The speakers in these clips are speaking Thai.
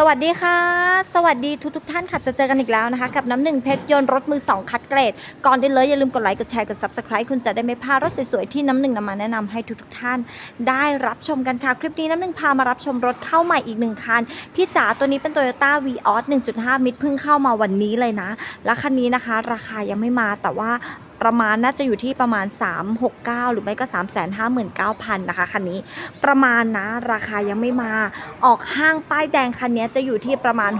สวัสดีค่ะ สวัสดีทุกทุกท่านค่ะจะเจอกันอีกแล้วนะคะ กับน้ำหนึ่งเพชรยนต์รถมือ 2 คัดเกรด ก่อนอื่เลยอย่าลืมกดไลค์กดแชร์กด subscribe คุณจะได้ไม่พลาดรถสวยๆ ที่น้ำหนึ่งนำมาแนะนำให้ทุกทุกท่าน ได้รับชมกันค่ะ คลิปนี้น้ำหนึ่งพามารับชมรถเข้าใหม่อีกหนึ่งคัน พี่จ๋าตัวนี้เป็น Toyota v ีออส1.5 มิตรเพิ่งเข้ามาวันนี้เลยนะ และคันนี้นะคะ ราคายังไม่มาแต่ว่า ประมาณน่าจะอยู่ที่ประมาณ 369 หรือไม่ก็ 359,000 นะคะคันนี้ประมาณนะราคายังไม่มาออกห้างป้ายแดงคันนี้จะอยู่ที่ประมาณ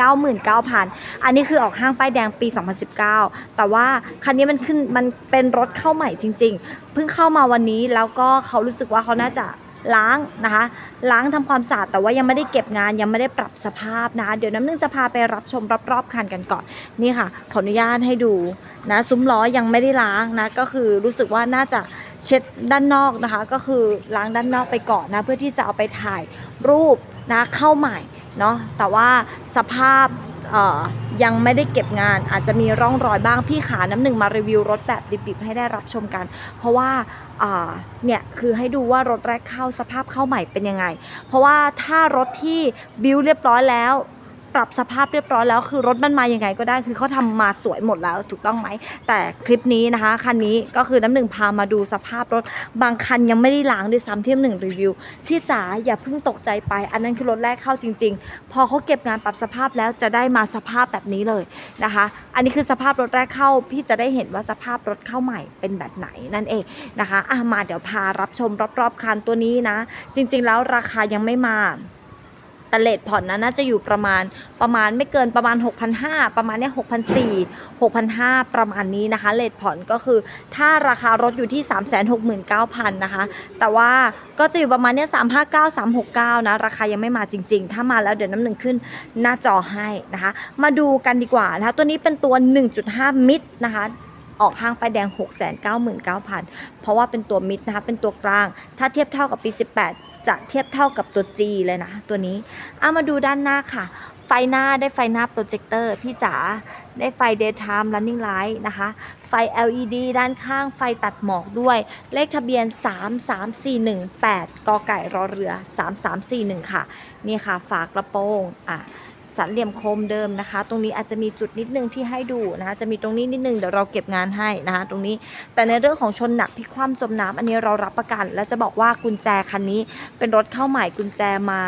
699,000 อันนี้คือออกห้างป้ายแดงปี 2019 แต่ว่าคันนี้มันขึ้นมันเป็นรถเข้าใหม่จริง ๆ เพิ่งเข้ามาวันนี้แล้วก็เขารู้สึกว่าเขาน่าจะ ล้างนะคะ ล้างทำความสะอาดแต่ว่ายังไม่ได้เก็บงานยังไม่ได้ปรับสภาพนะคะ เดี๋ยวน้ำนึ่งจะพาไปรับชมรอบๆคันกันก่อนนี่ค่ะ ขออนุญาตให้ดูนะซุ้มล้อยังไม่ได้ล้างนะก็คือรู้สึกว่าน่าจะเช็ดด้านนอกนะคะ ก็คือล้างด้านนอกไปก่อนนะเพื่อที่จะเอาไปถ่ายรูปนะเข้าใหม่เนาะแต่ว่าสภาพ ยังไม่ได้เก็บงานอาจจะมีร่องรอยบ้างพี่ขาน้ำหนึ่งมารีวิวรถแบบดิบๆให้ได้รับชมกัน เพราะว่าเนี่ยคือให้ดูว่ารถแรกเข้าสภาพเข้าใหม่เป็นยังไง เพราะว่าถ้ารถที่บิวเรียบร้อยแล้ว ปรับสภาพเรียบร้อยแล้ว คือรถมันมายังไงก็ได้ คือเขาทำมาสวยหมดแล้วถูกต้องไหม แต่คลิปนี้นะคะ คันนี้ก็คือน้ำหนึ่งพามาดูสภาพรถ บางคันยังไม่ได้ล้างด้วยซ้ำที่น้ำหนึ่งรีวิว พี่จ๋าอย่าเพิ่งตกใจไป อันนั้นคือรถแรกเข้าจริง ๆ พอเขาเก็บงานปรับสภาพแล้วจะได้มาสภาพแบบนี้เลยนะคะ อันนี้คือสภาพรถแรกเข้า พี่จะได้เห็นว่าสภาพรถเข้าใหม่เป็นแบบไหนนั่นเองนะคะอะมาเดี๋ยวพารับชมรอบๆคันตัวนี้นะ จริง ๆ แล้วราคายังไม่มา แต่เลทผ่อนนั้นน่าจะอยู่ประมาณประมาณไม่เกินประมาณ 6,500 ประมาณเนี้ย6,400 6,500 ประมาณนี้นะคะเลทผ่อนก็คือ ถ้าราคารถอยู่ที่ 369,000นะคะแต่ว่าก็จะอยู่ประมาณเนี้ย359 369นะราคายังไม่มาจริง ๆ ถ้ามาแล้วเดี๋ยวน้ำหนึ่งขึ้นหน้าจอให้นะคะ มาดูกันดีกว่านะคะตัวนี้เป็นตัว 1.5 มิตรนะคะออกห้างไปแดง 699,000 เพราะว่าเป็นตัวมิดนะคะ เป็นตัวกลาง ถ้าเทียบเท่ากับปี 18 จะเทียบเท่ากับตัว G เลยนะ ตัวนี้เอามาดูด้านหน้าค่ะ ไฟหน้าได้ไฟหน้าโปรเจคเตอร์พี่จ๋าได้ไฟ daytime running light นะคะ ไฟ LED ด้านข้างไฟตัดหมอกด้วย เลขทะเบียน 33418กอไก่รอเรือ 3341 ค่ะ นี่ค่ะ ฝากระโปรงอะ สันเหลี่ยมโคมเดิมนะคะ ตรงนี้อาจจะมีจุดนิดนึงที่ให้ดูนะคะจะมีตรงนี้นิดนึงเดี๋ยวเราเก็บงานให้นะคะตรงนี้แต่ในเรื่องของชนหนักพิคว่ำจมน้ำอันนี้เรารับประกัน และจะบอกว่ากุญแจคันนี้เป็นรถเข้าใหม่กุญแจมา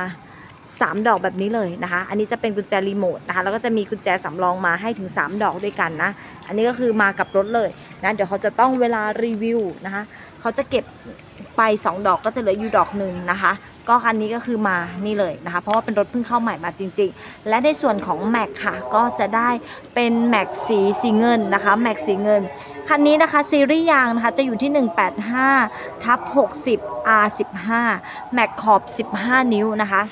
3 ดอกแบบนี้เลยนะคะ อันนี้จะเป็นกุญแจรีโมทนะคะ แล้วก็จะมีกุญแจสำรองมาให้ถึง 3 ดอกด้วยกันนะ อันนี้ก็คือมากับรถเลยนะ เดี๋ยวเขาจะต้องเวลารีวิวนะคะ เขาจะเก็บไป 2 ดอกก็จะเหลืออยู่ดอกหนึ่งนะคะ ก็คันนี้ก็คือมานี่เลยนะคะ เพราะว่าเป็นรถเพิ่งเข้าใหม่มาจริง ๆ และในส่วนของแม็กค่ะก็จะได้เป็นแม็กสีสีเงินนะคะแม็กสีเงิน คันนี้นะคะซีรีส์ยางนะคะจะอยู่ที่ 185ทับ60 R15 แม็กขอบ 15 นิ้วนะคะ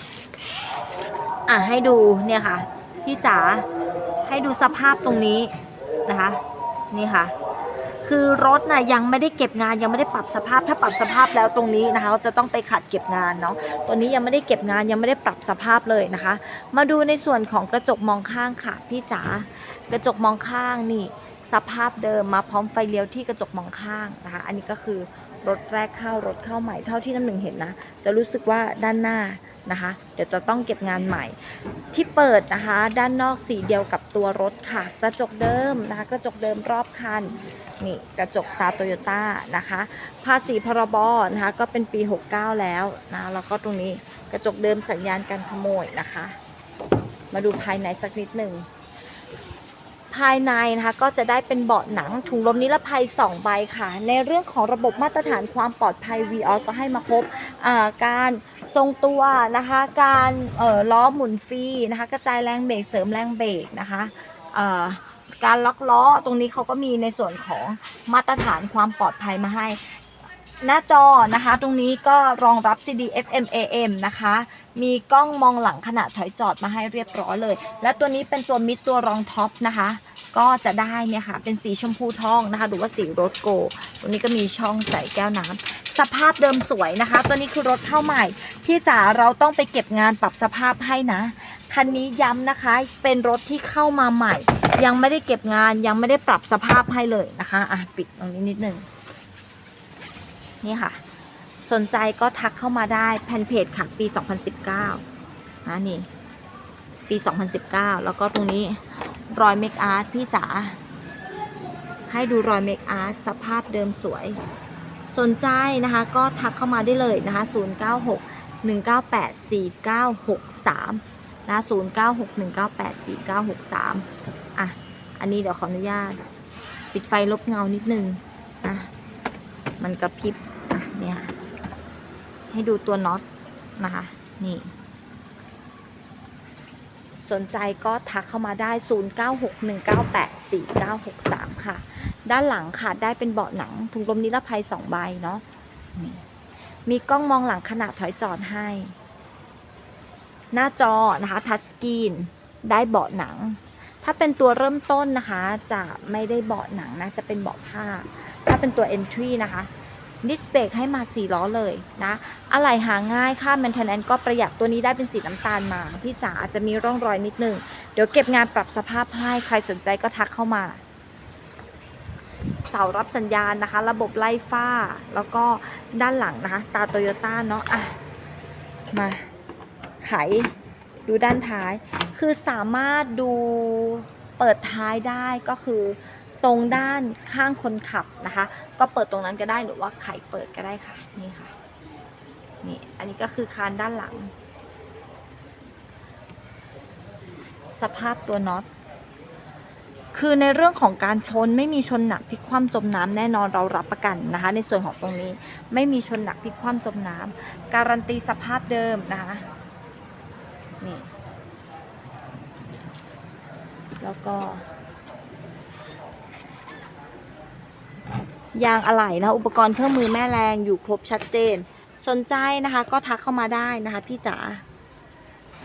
อะให้ดูเนี่ยค่ะพี่จ๋าให้ดูสภาพตรงนี้นะคะ นี่ค่ะ คือรถนะยังไม่ได้เก็บงานยังไม่ได้ปรับสภาพถ้าปรับสภาพแล้วตรงนี้นะคะจะต้องไปขัดเก็บงานเนาะตัวนี้ยังไม่ได้เก็บงานยังไม่ได้ปรับสภาพเลยนะคะ มาดูในส่วนของกระจกมองข้างค่ะพี่จ๋ากระจกมองข้างนี่สภาพเดิมมาพร้อมไฟเลี้ยวที่กระจกมองข้างนะคะ อันนี้ก็คือรถแรกเข้ารถเข้าใหม่เท่าที่น้ำหนึ่งเห็นนะ จะรู้สึกว่าด้านหน้า นะคะ เดี๋ยวจะต้องเก็บงานใหม่ ที่เปิดนะคะ ด้านนอกสีเดียวกับตัวรถค่ะ กระจกเดิมนะคะ กระจกเดิมรอบคันนี่กระจกตาโตโยต้านะคะ ภาษีพรบนะคะ ก็เป็นปี 69 แล้วนะแล้วก็ตรงนี้กระจกเดิมสัญญาณการขโมยนะคะ มาดูภายในสักนิดหนึ่ง ภายในนะคะก็จะได้เป็นเบาะหนังถุงลมนิรภัย 2 ใบค่ะ ในเรื่องของระบบมาตรฐานความปลอดภัย v ีออก็ให้มาครบการทรงตัวนะคะ การล้อหมุนฟรีนะคะกระจายแรงเบรกเสริมแรงเบรกนะคะการล็อกล้อตรงนี้เขาก็มีในส่วนของมาตรฐานความปลอดภัยมาให้ หน้าจอนะคะ ตรงนี้ก็รองรับ CD FM AM นะคะ มีกล้องมองหลังขณะถอยจอดมาให้เรียบร้อยเลย และตัวนี้เป็นตัวมิดตัวรองท็อปนะคะ ก็จะได้เนี่ยค่ะ เป็นสีชมพูทองนะคะ หรือว่าสีรสโกตรงนี้ก็มีช่องใส่แก้วน้ำสภาพเดิมสวยนะคะ ตัวนี้คือรถเข้าใหม่ พี่จ๋าเราต้องไปเก็บงานปรับสภาพให้นะ คันนี้ย้ำนะคะ เป็นรถที่เข้ามาใหม่ ยังไม่ได้เก็บงาน ยังไม่ได้ปรับสภาพให้เลยนะคะ อะ ปิดตรงนี้นิดนึง นี่ค่ะ สนใจก็ทักเข้ามาได้แพนเพจค่ะ ปี 2019นะนี่ ปี 2019 แล้วก็ตรงนี้รอยเมคอาร์ตพี่จ๋าให้ดูรอยเมคอาร์ตสภาพเดิมสวย สนใจนะคะก็ทักเข้ามาได้เลยนะคะ 096 198 4963นะ096 198 4963 อะ อันนี้เดี๋ยวขออนุญาต ปิดไฟลบเงานิดนึงอะมันกระพริบ เนี่ย ให้ดูตัวน็อตนะคะ นี่ สนใจก็ทักเข้ามาได้ 0961984963 ค่ะ ด้านหลังค่ะ ได้เป็นเบาะหนัง ถุงลมนิรภัย 2 ใบเนาะนี่มีกล้องมองหลังขนาดถอยจอดให้ หน้าจอนะคะ ทัชสกรีน ได้เบาะหนัง ถ้าเป็นตัวเริ่มต้นนะคะ จะไม่ได้เบาะหนังนะ จะเป็นเบาะผ้า ถ้าเป็นตัว entry นะคะ ดิสเบรกให้มา4ล้อเลยนะอะไหล่หาง่ายค่า maintenance ก็ประหยัดตัวนี้ได้เป็นสีน้ำตาลมา พี่จ๋าอาจจะมีร่องรอยนิดนึง เดี๋ยวเก็บงานปรับสภาพให้ใครสนใจก็ทักเข้ามาเสารับสัญญาณนะคะ ระบบไล่ฟ้า แล้วก็ด้านหลังนะคะ ตาโตโยต้าเนาะอะมาไขดูด้านท้าย คือสามารถดูเปิดท้ายได้ก็คือ ตรงด้านข้างคนขับนะคะ ก็เปิดตรงนั้นก็ได้หรือว่าไขเปิดก็ได้ค่ะนี่ค่ะนี่อันนี้ก็คือคานด้านหลัง สภาพตัวน็อตคือในเรื่องของการชนไม่มีชนหนักพลิกคว่ำจมน้ำแน่นอนเรารับประกันนะคะ ในส่วนของตรงนี้ไม่มีชนหนักพลิกคว่ำจมน้ำการันตีสภาพเดิมนะคะนี่แล้วก็ ยางอะไหล่นะคะอุปกรณ์เครื่องมือแม่แรงอยู่ครบชัดเจน สนใจนะคะ ก็ทักเข้ามาได้นะคะ พี่จ๋า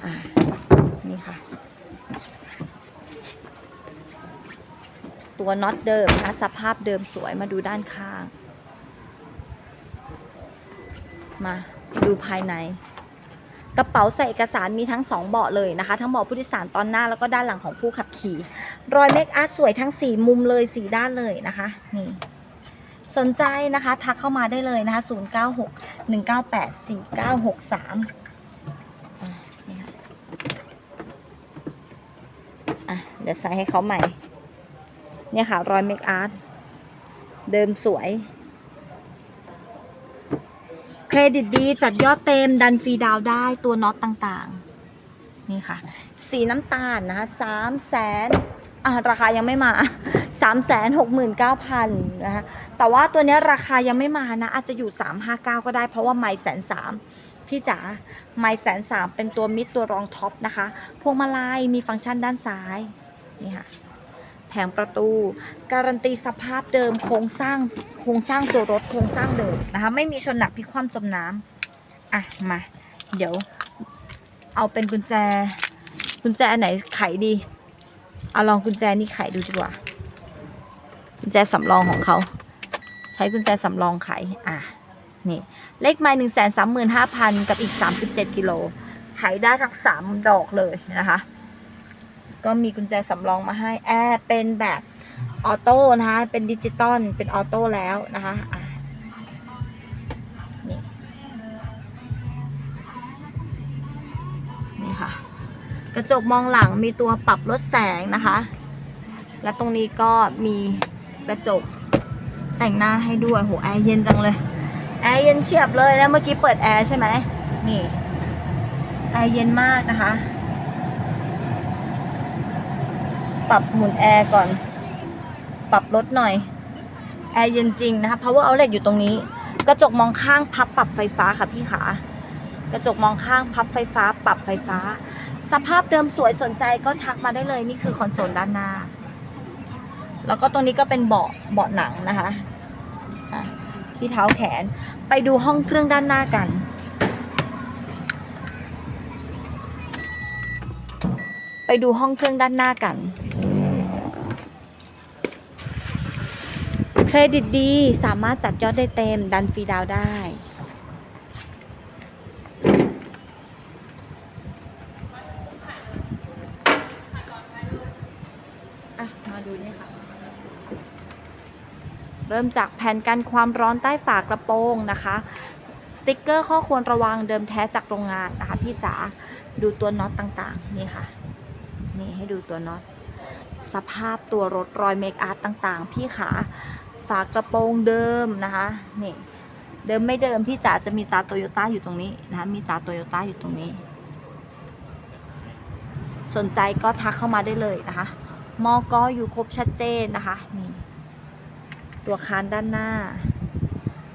อ่านี่ค่ะ ตัวน็อตเดิมนะคะสภาพเดิมสวยมาดูด้านข้าง มาดูภายใน กระเป๋าใส่เอกสารมีทั้งสองเบาะเลยนะคะ ทั้งเบาะผู้โดยสารตอนหน้าแล้วก็ด้านหลังของผู้ขับขี่ รอยเมคอาร์ตสวยทั้งสี่มุมเลยสีด้านเลยนะคะ นี่ สนใจนะคะทักเข้ามาได้เลยนะคะ 096 198 4963อะนี่ค่ะะเดี๋ยวใส่ให้เขาใหม่ เนี่ยค่ะรอยเมคอาร์ตเดิมสวย เครดิตดีจัดยอดเต็มดันฟรีดาวได้ตัวน็อตต่างๆ นี่ค่ะ สีน้ำตาลนะคะสามแสนอะราคายังไม่มา สามแสนหกหมื่นเก้าพันนะคะแต่ว่าตัวนี้ราคายังไม่มานะ อาจจะอยู่สามห้าเก้าก็ได้เพราะว่าไม่แสนสามพี่จ๋าไม่แสนสามเป็นตัวมิดตัวรองท็อปนะคะ พวงมาลัยมีฟังก์ชันด้านซ้าย นี่ค่ะ แผงประตู การันตีสภาพเดิมโครงสร้างโครงสร้างตัวรถโครงสร้างเดิมนะคะ ไม่มีชนหนักพิคว่ำจมน้ำอะมา เดี๋ยว เอาเป็นกุญแจ กุญแจอันไหนไขดีเอาลองกุญแจนี่ไขดูดีกว่า กุญแจสำรองของเขา ใช้กุญแจสำรองไขอะนี่เลขไม้หนึ่งแสนสามหมื่นห้าพันกับอีกสามสิบเจ็ดกิโลไขได้ทั้งสามดอกเลยนะคะ ก็มีกุญแจสำรองมาให้แอร์เป็นแบบออโต้นะคะเป็นดิจิตอลเป็นออโต้แล้วนะคะอะนี่นี่ค่ะ กระจกมองหลังมีตัวปรับลดแสงนะคะ และตรงนี้ก็มี กระจก แต่งหน้าให้ด้วยโหแอร์เย็นจังเลย แอร์เย็นเฉียบเลยนะเมื่อกี้เปิดแอร์ใช่ไหมนี่แอร์เย็นมากนะคะ ปรับหมุนแอร์ก่อน ปรับลดหน่อย แอร์เย็นจริงนะคะ power outlet อยู่ตรงนี้ กระจกมองข้างพับปรับไฟฟ้าค่ะพี่ขากระจกมองข้างพับไฟฟ้า ปรับไฟฟ้า สภาพเดิมสวยสนใจก็ทักมาได้เลยนี่คือคอนโซลด้านหน้า แล้วก็ตรงนี้ก็เป็นเบาะเบาะหนังนะคะที่เท้าแขนไปดูห้องเครื่องด้านหน้ากัน ไปดูห้องเครื่องด้านหน้ากันเครดิตดีสามารถจัดยอดได้เต็มดันฟรีดาวได้ อะ มาดูนี่ค่ะ เริ่มจากแผ่นกันความร้อนใต้ฝากระโปรงนะคะสติ๊กเกอร์ข้อควรระวังเดิมแท้จากโรงงานนะคะพี่จ๋าดูตัวน็อตต่างๆ นี่ค่ะ นี่ให้ดูตัวน็อต สภาพตัวรถรอยเมคอาร์ตต่างๆ พี่ขาฝากระโปรงเดิมนะคะนี่เดิมไม่เดิมพี่จ๋าจะมีตาโตโยต้าอยู่ตรงนี้นะคะมีตาโตโยต้าอยู่ตรงนี้ สนใจก็ทักเข้ามาได้เลยนะคะมอก็อยู่ครบชัดเจนนะคะนี่ ตัวคานด้านหน้า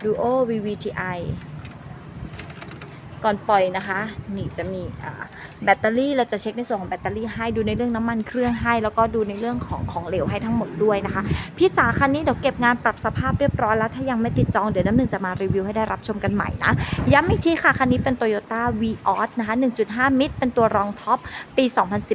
Duo VVTi ก่อนปล่อยนะคะ นี่จะมีอ่า แบตเตอรี่เราจะเช็คในส่วนของแบตเตอรี่ให้ดูในเรื่องน้ำมันเครื่องให้ แล้วก็ดูในเรื่องของของเหลวให้ทั้งหมดด้วยนะคะพี่จ๋าคันนี้เดี๋ยวเก็บงานปรับสภาพเรียบร้อยแล้วถ้ายังไม่ติดจองเดี๋ยวน้ำหนึ่งจะมารีวิวให้ได้รับชมกันใหม่นะย้ำอีกทีค่ะคันนี้เป็น Toyota v ีออสนะคะ1.5 มิตรเป็นตัวรองท็อปปี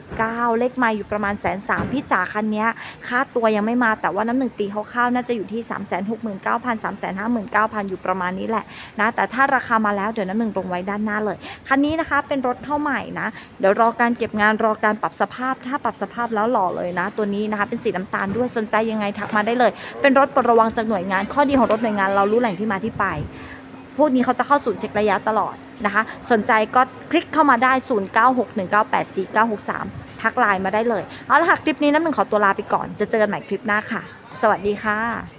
2019 เลขไมาอยู่ประมาณแสนสามพี่จ๋าคันนี้ค่าตัวยังไม่มาแต่ว่าน้ำหนึ่งตีคร่าวๆน่าจะอยู่ที่ 3 6 9 0 0 0 3 5 9 0 0 0 อยู่ประมาณนี้แหละนะแต่ถ้าราคามาแล้วเดี๋ยวน้ำหนึ่งลงไว้ด้านหน้าเลยคันนี้นะคะเป็นรถเข้าใหม่นะเดี๋ยวรอการเก็บงานรอการปรับสภาพ ถ้าปรับสภาพแล้วหล่อเลยนะ ตัวนี้นะคะเป็นสีน้ำตาลด้วยสนใจยังไงทักมาได้เลย เป็นรถปลดระวังจากหน่วยงาน ข้อดีของรถหน่วยงานเรารู้แหล่งที่มาที่ไป พวกนี้เขาจะเข้าศูนย์เช็คระยะตลอดนะคะ สนใจก็คลิกเข้ามาได้ 0961984963 ทักไลน์มาได้เลย เอาละค่ะคลิปนี้น้ำหนึ่งขอตัวลาไปก่อน จะเจอกันใหม่คลิปหน้าค่ะ สวัสดีค่ะ